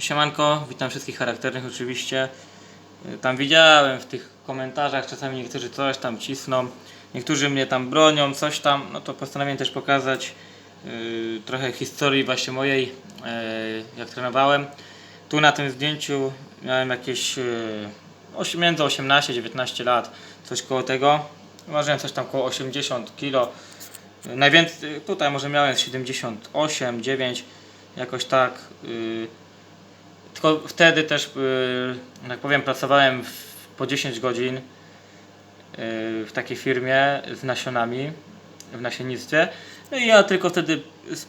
Siemanko, witam wszystkich charakternych oczywiście. Y, Tam widziałem w tych komentarzach, czasami niektórzy coś tam cisną, niektórzy mnie tam bronią, coś tam, no to postanowiłem też pokazać y, trochę historii właśnie mojej, y, jak trenowałem. Tu na tym zdjęciu miałem jakieś y, osi- między 18 19 lat, coś koło tego. Ważyłem coś tam koło 80 kg. Najwięcej, tutaj może miałem z 78, 9, jakoś tak. Tylko wtedy też, y, jak powiem, pracowałem w, po 10 godzin y, w takiej firmie z nasionami w nasiennictwie. No i ja tylko wtedy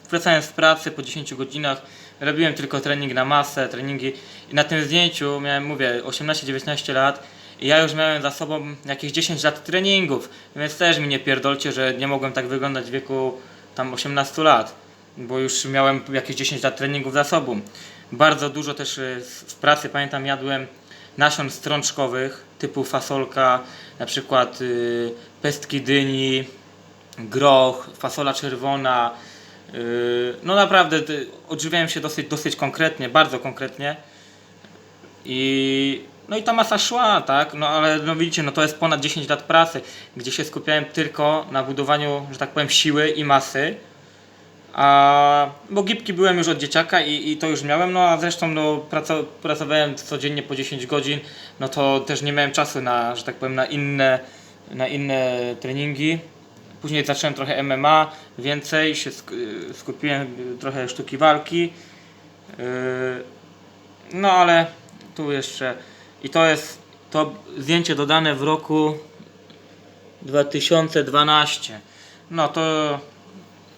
wracałem z pracy po 10 godzinach, robiłem tylko trening na masę, treningi i na tym zdjęciu miałem, mówię, 18-19 lat i ja już miałem za sobą jakieś 10 lat treningów, więc też mi nie pierdolcie, że nie mogłem tak wyglądać w wieku tam 18 lat, bo już miałem jakieś 10 lat treningów za sobą. Bardzo dużo też y, w pracy, pamiętam, jadłem nasion strączkowych typu fasolka, na przykład y, pestki dyni, groch, fasola czerwona. Yy, no naprawdę odżywiałem się dosyć, dosyć konkretnie, bardzo konkretnie. I no i ta masa szła, tak? No ale no widzicie, no to jest ponad 10 lat pracy, gdzie się skupiałem tylko na budowaniu, że tak powiem, siły i masy. A, bo gibki byłem już od dzieciaka i, i to już miałem, no a zresztą no, praca, pracowałem codziennie po 10 godzin, no to też nie miałem czasu na, że tak powiem, na inne, na inne treningi. Później zacząłem trochę MMA, więcej się y, skupiłem y, trochę sztuki walki. Yy, No ale tu jeszcze i to jest to zdjęcie dodane w roku 2012. No to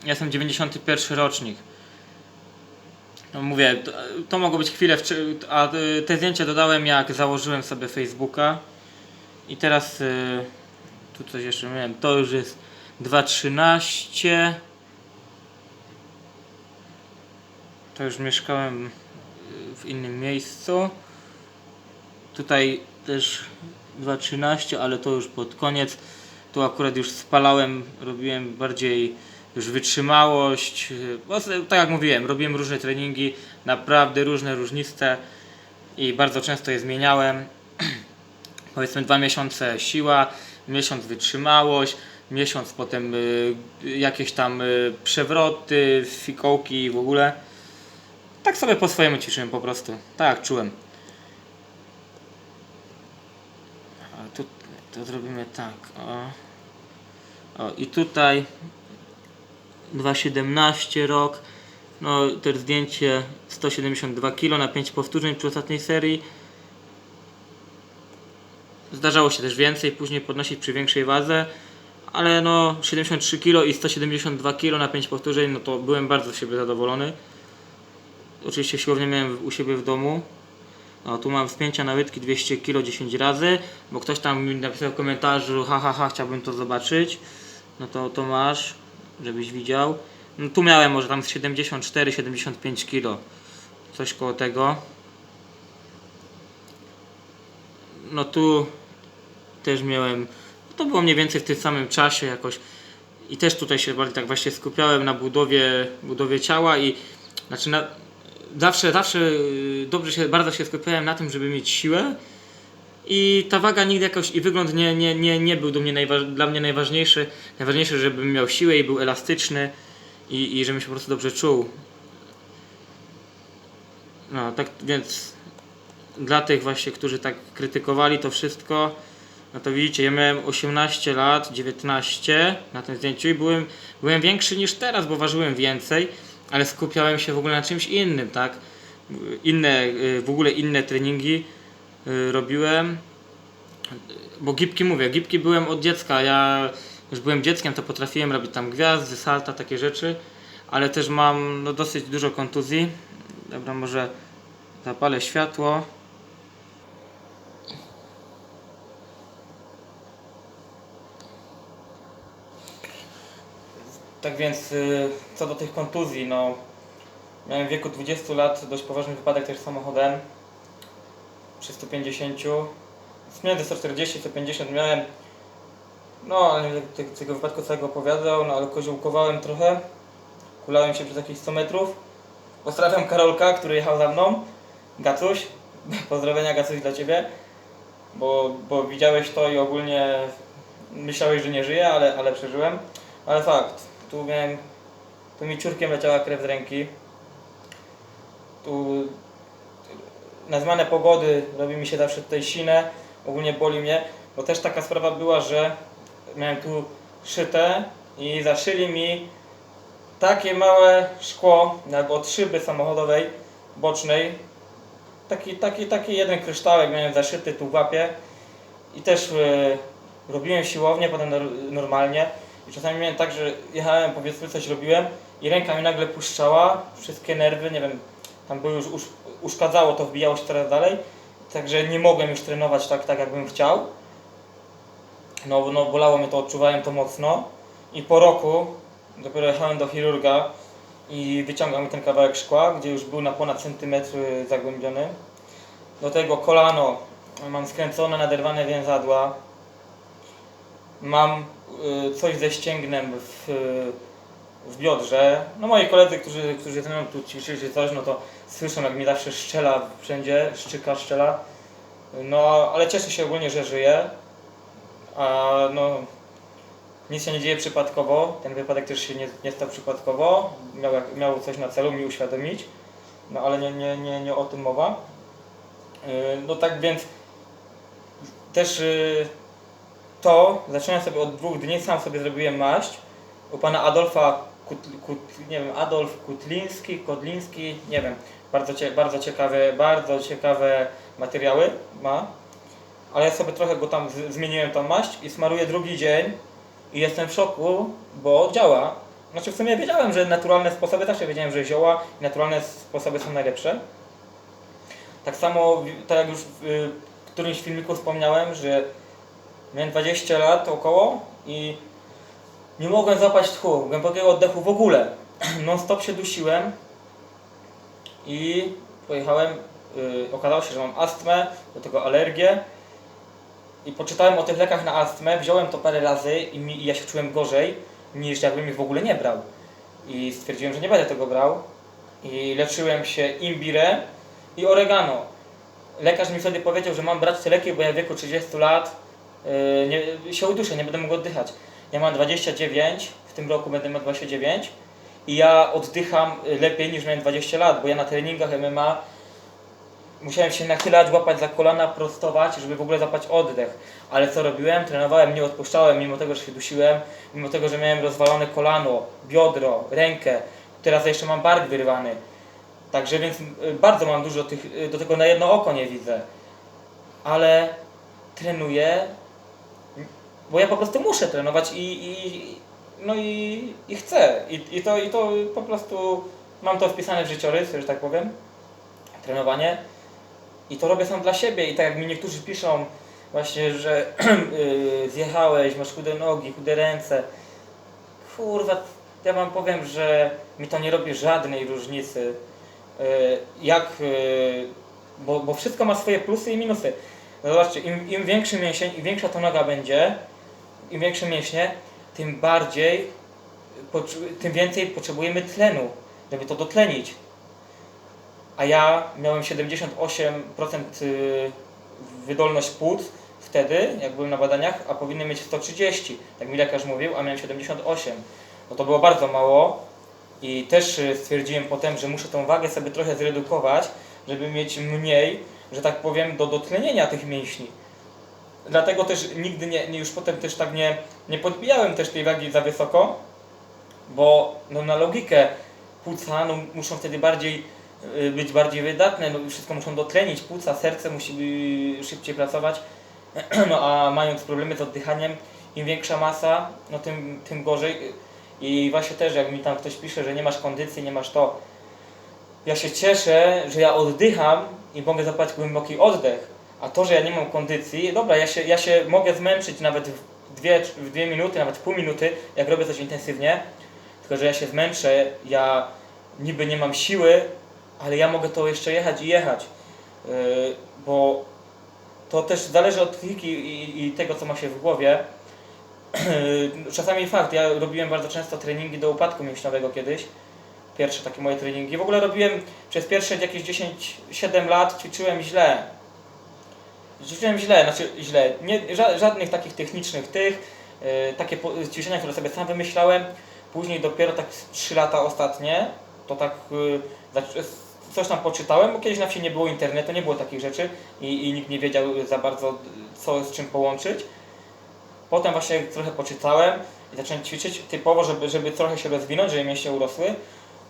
jestem 91 rocznik. No mówię, to, to mogło być chwilę, a y, te zdjęcie dodałem jak założyłem sobie Facebooka. I teraz y, tu coś jeszcze miałem, to już jest 2.13. To już mieszkałem y, w innym miejscu. Tutaj też 2.13, ale to już pod koniec. Tu akurat już spalałem, robiłem bardziej już wytrzymałość. y, Bo, tak jak mówiłem, robiłem różne treningi, naprawdę różne, różniste i bardzo często je zmieniałem. Powiedzmy dwa miesiące siła, miesiąc wytrzymałość, miesiąc potem y, jakieś tam y, przewroty, fikołki i w ogóle. Tak sobie po swojemu ćwiczyłem po prostu. Tak czułem. A tu to zrobimy tak. O. o i tutaj 2,17 rok. No to zdjęcie 172 kg na 5 powtórzeń przy ostatniej serii. Zdarzało się też więcej, później podnosić przy większej wadze, ale no 73 kg i 172 kg na 5 powtórzeń, no to byłem bardzo z siebie zadowolony. Oczywiście siłownię miałem u siebie w domu. No tu mam wspięcia na łydki 200 kg 10 razy, bo ktoś tam mi napisał w komentarzu, ha ha ha, chciałbym to zobaczyć. No to to masz, żebyś widział. No tu miałem może tam z 74-75 kg. Coś koło tego. No tu też miałem, to było mniej więcej w tym samym czasie jakoś i też tutaj się bardziej tak właśnie skupiałem na budowie, budowie ciała i znaczy na, zawsze, zawsze y, dobrze się, bardzo się skupiałem na tym, żeby mieć siłę i ta waga nigdy jakoś i wygląd nie, nie, nie, nie był do mnie dla mnie najważniejszy. Najważniejsze, żebym miał siłę i był elastyczny i, i żebym się po prostu dobrze czuł. No tak więc dla tych właśnie, którzy tak krytykowali to wszystko, no to widzicie, ja miałem 18 lat, 19 na tym zdjęciu i byłem, byłem większy niż teraz, bo ważyłem więcej, ale skupiałem się w ogóle na czymś innym, tak? Inne, y, w ogóle inne treningi robiłem, bo gipki mówię, gipki byłem od dziecka, ja już byłem dzieckiem, to potrafiłem robić tam gwiazdy, salta, takie rzeczy, ale też mam no, dosyć dużo kontuzji. Dobra, może zapalę światło. Tak więc y, co do tych kontuzji, no miałem w wieku 20 lat dość poważny wypadek też samochodem przy 150. Między 140 150 miałem. No, nie będę te- tego wypadku całego opowiadał, no ale koziołkowałem trochę. Kulałem się przez jakieś 100 metrów. Pozdrawiam Karolka, który jechał za mną. Gacuś, pozdrowienia Gacuś dla Ciebie, bo, bo widziałeś to i ogólnie myślałeś, że nie żyję, ale, ale przeżyłem. Ale fakt, tu miałem, tu mi ciurkiem leciała krew z ręki. Tu na zmianę pogody robi mi się zawsze tutaj sinę, ogólnie boli mnie, bo też taka sprawa była, że miałem tu szyte i zaszyli mi takie małe szkło jakby od szyby samochodowej bocznej. Taki, taki, taki jeden kryształek miałem zaszyty tu w łapie i też e, robiłem siłownię, potem nor- normalnie i czasami miałem tak, że jechałem, powiedzmy coś robiłem i ręka mi nagle puszczała, wszystkie nerwy, nie wiem, tam były już usz, uszkadzało to, wbijało się coraz dalej, także nie mogłem już trenować tak, tak jakbym chciał. No, no bolało mnie to, odczuwałem to mocno i po roku dopiero jechałem do chirurga i wyciągał mi ten kawałek szkła, gdzie już był na ponad centymetr zagłębiony. Do tego kolano mam skręcone, naderwane więzadła. Mam y, coś ze ścięgnem w, w biodrze. No moi koledzy, którzy, którzy mną tu ćwiczyli czy coś, no to słyszą jak mi zawsze szczela wszędzie, szczyka, szczela. No ale cieszę się ogólnie, że żyję. A no nic się nie dzieje przypadkowo. Ten wypadek też się nie, nie stał przypadkowo. Miał, miał coś na celu mi uświadomić. No ale nie, nie, nie, nie o tym mowa. Yy, No tak więc też yy, to zacząłem sobie od dwóch dni, sam sobie zrobiłem maść u pana Adolfa Kut, Kut, nie wiem, Adolf Kutliński, Kodliński, nie wiem, bardzo, cie, bardzo ciekawe, bardzo ciekawe materiały ma, ale ja sobie trochę go tam z, zmieniłem tą maść i smaruję drugi dzień i jestem w szoku, bo działa. Znaczy w sumie wiedziałem, że naturalne sposoby, zawsze wiedziałem, że zioła i naturalne sposoby są najlepsze. Tak samo, tak jak już w y, którymś filmiku wspomniałem, że miałem 20 lat około i nie mogłem złapać tchu, głębokiego oddechu w ogóle. Non stop się dusiłem i pojechałem, y, okazało się, że mam astmę, do tego alergię i poczytałem o tych lekach na astmę, wziąłem to parę razy i, mi, i ja się czułem gorzej niż jakbym ich w ogóle nie brał. I stwierdziłem, że nie będę tego brał i leczyłem się imbirem i oregano. Lekarz mi wtedy powiedział, że mam brać te leki, bo ja w wieku 30 lat yy, nie, się uduszę, nie będę mógł oddychać. Ja mam 29, w tym roku będę miał 29 i ja oddycham y, lepiej niż miałem 20 lat, bo ja na treningach MMA musiałem się nachylać, łapać za kolana, prostować, żeby w ogóle zapać oddech. Ale co robiłem? Trenowałem, nie odpuszczałem, mimo tego, że się dusiłem, mimo tego, że miałem rozwalone kolano, biodro, rękę, teraz jeszcze mam bark wyrwany. Także więc y, bardzo mam dużo tych, y, do tego na jedno oko nie widzę. Ale trenuję, bo ja po prostu muszę trenować i, i no i, i chcę. I, i, to, I to po prostu mam to wpisane w życiorys, że tak powiem, trenowanie. I to robię sam dla siebie i tak jak mi niektórzy piszą właśnie, że yy, zjechałeś, masz chude nogi, chude ręce. Kurwa, ja wam powiem, że mi to nie robi żadnej różnicy. Yy, jak, yy, bo, bo wszystko ma swoje plusy i minusy. No Zobaczcie, im, im większy mięsień, im większa to noga będzie, im większe mięśnie, tym bardziej, tym więcej potrzebujemy tlenu, żeby to dotlenić a ja miałem 78% y, wydolność płuc wtedy, jak byłem na badaniach, a powinny mieć 130, jak mi lekarz mówił, a miałem 78. No to było bardzo mało i też y, stwierdziłem potem, że muszę tą wagę sobie trochę zredukować, żeby mieć mniej, że tak powiem, do dotlenienia tych mięśni. Dlatego też nigdy nie, nie już potem też tak nie, nie podbijałem też tej wagi za wysoko, bo no, na logikę płuca no, muszą wtedy bardziej y, być bardziej wydatne, no, wszystko muszą dotlenić, płuca, serce musi y, szybciej pracować, no a mając problemy z oddychaniem, im większa masa, no tym, tym gorzej. I właśnie też jak mi tam ktoś pisze, że nie masz kondycji, nie masz to, ja się cieszę, że ja oddycham i mogę zapać głęboki oddech, a to, że ja nie mam kondycji, dobra, ja się, ja się mogę zmęczyć nawet w dwie, w dwie minuty, nawet pół minuty, jak robię coś intensywnie, tylko że ja się zmęczę, ja niby nie mam siły, ale ja mogę to jeszcze jechać i jechać, yy, bo to też zależy od psychiki i, i tego, co ma się w głowie. Czasami fakt, ja robiłem bardzo często treningi do upadku mięśniowego kiedyś Pierwsze takie moje treningi. W ogóle robiłem przez pierwsze jakieś 10-7 lat ćwiczyłem źle. Ćwiczyłem źle, znaczy źle. Nie, ża- żadnych takich technicznych tych. e, takie ćwiczenia, które sobie sam wymyślałem. Później dopiero tak z 3 lata ostatnie, to tak y, zac- coś tam poczytałem, bo kiedyś na wsi nie było internetu, nie było takich rzeczy i, i nikt nie wiedział za bardzo co z czym połączyć. Potem właśnie trochę poczytałem i zacząłem ćwiczyć typowo, żeby, żeby trochę się rozwinąć, żeby mięśnie urosły.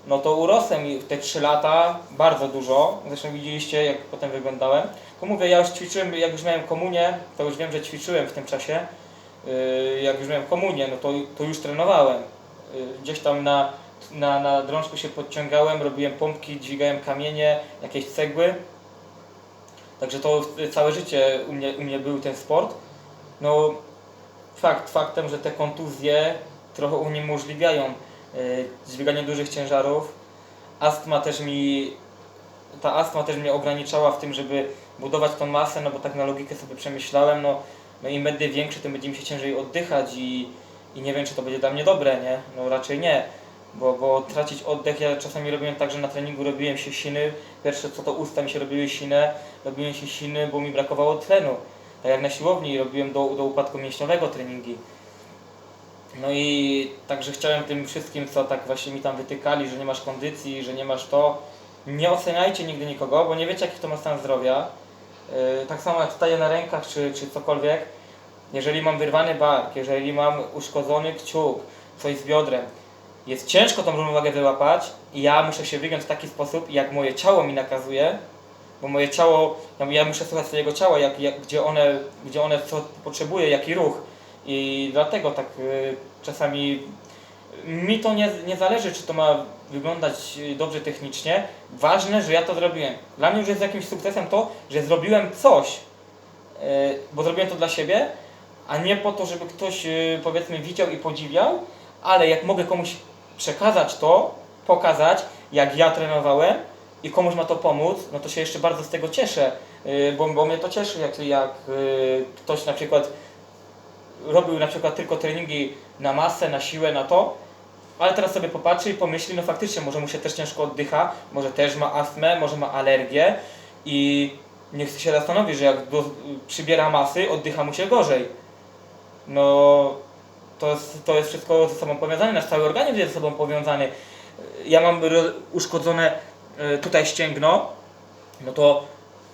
No to urosłem w te 3 lata bardzo dużo. Zresztą widzieliście jak potem wyglądałem. To mówię, ja już ćwiczyłem, jak już miałem komunię, to już wiem, że ćwiczyłem w tym czasie. Yy, Jak już miałem komunię, no to, to już trenowałem. Yy, Gdzieś tam na, na, na drążku się podciągałem, robiłem pompki, dźwigałem kamienie, jakieś cegły. Także to całe życie u mnie, u mnie był ten sport. No fakt faktem, że te kontuzje trochę uniemożliwiają dźwiganie dużych ciężarów. Astma też mi, ta astma też mnie ograniczała w tym, żeby budować tą masę, no bo tak na logikę sobie przemyślałem, no, no im będę większy, tym będzie mi się ciężej oddychać i, i nie wiem, czy to będzie dla mnie dobre, nie? No raczej nie, bo, bo tracić oddech, ja czasami robiłem tak, że na treningu robiłem się siny, pierwsze co to usta mi się robiły sine, robiłem się siny, bo mi brakowało tlenu. Tak jak na siłowni robiłem do, do upadku mięśniowego treningi. No i także chciałem tym wszystkim, co tak właśnie mi tam wytykali, że nie masz kondycji, że nie masz to, nie oceniajcie nigdy nikogo, bo nie wiecie jaki to ma stan zdrowia. Yy, tak samo jak staję na rękach czy, czy cokolwiek, jeżeli mam wyrwany bark, jeżeli mam uszkodzony kciuk, coś z biodrem, jest ciężko tą równowagę wyłapać i ja muszę się wygiąć w taki sposób, jak moje ciało mi nakazuje, bo moje ciało, ja, ja muszę słuchać swojego ciała, jak, jak, gdzie, one, gdzie one co potrzebuje, jaki ruch. I dlatego tak y, czasami mi to nie, nie zależy, czy to ma wyglądać y, dobrze technicznie. Ważne, że ja to zrobiłem. Dla mnie już jest jakimś sukcesem to, że zrobiłem coś, y, bo zrobiłem to dla siebie, a nie po to, żeby ktoś powiedzmy widział i podziwiał, ale jak mogę komuś przekazać to, pokazać, jak ja trenowałem i komuś ma to pomóc, no to się jeszcze bardzo z tego cieszę, bo, bo mnie to cieszy, jak, jak ktoś na przykład robił na przykład tylko treningi na masę, na siłę, na to, ale teraz sobie popatrzy i pomyśli, no faktycznie, może mu się też ciężko oddycha, może też ma astmę, może ma alergię i niech się zastanowi, że jak do, przybiera masy, oddycha mu się gorzej. No, to jest, to jest wszystko ze sobą powiązane, nasz cały organizm jest ze sobą powiązany. Ja mam uszkodzone e, tutaj ścięgno, no to,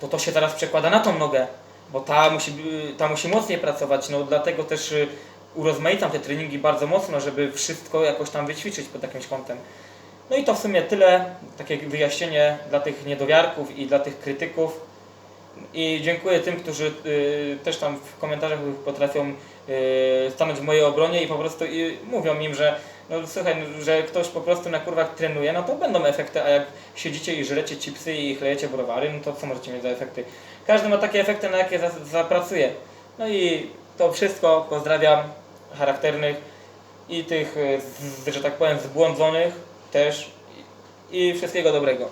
to to się zaraz przekłada na tą nogę, bo ta musi, ta musi mocniej pracować, no dlatego też y, urozmaicam te treningi bardzo mocno, żeby wszystko jakoś tam wyćwiczyć pod jakimś kątem. No i to w sumie tyle, takie wyjaśnienie dla tych niedowiarków i dla tych krytyków. I dziękuję tym, którzy y, też tam w komentarzach potrafią y, stanąć w mojej obronie i po prostu y, mówią im, że no słuchaj, no, że ktoś po prostu na kurwach trenuje, no to będą efekty, a jak siedzicie i żrecie chipsy i chlejecie browary, no to co możecie mieć za efekty? Każdy ma takie efekty, na jakie za, zapracuje. No i to wszystko, pozdrawiam charakternych i tych, z, że tak powiem, zbłądzonych też i wszystkiego dobrego.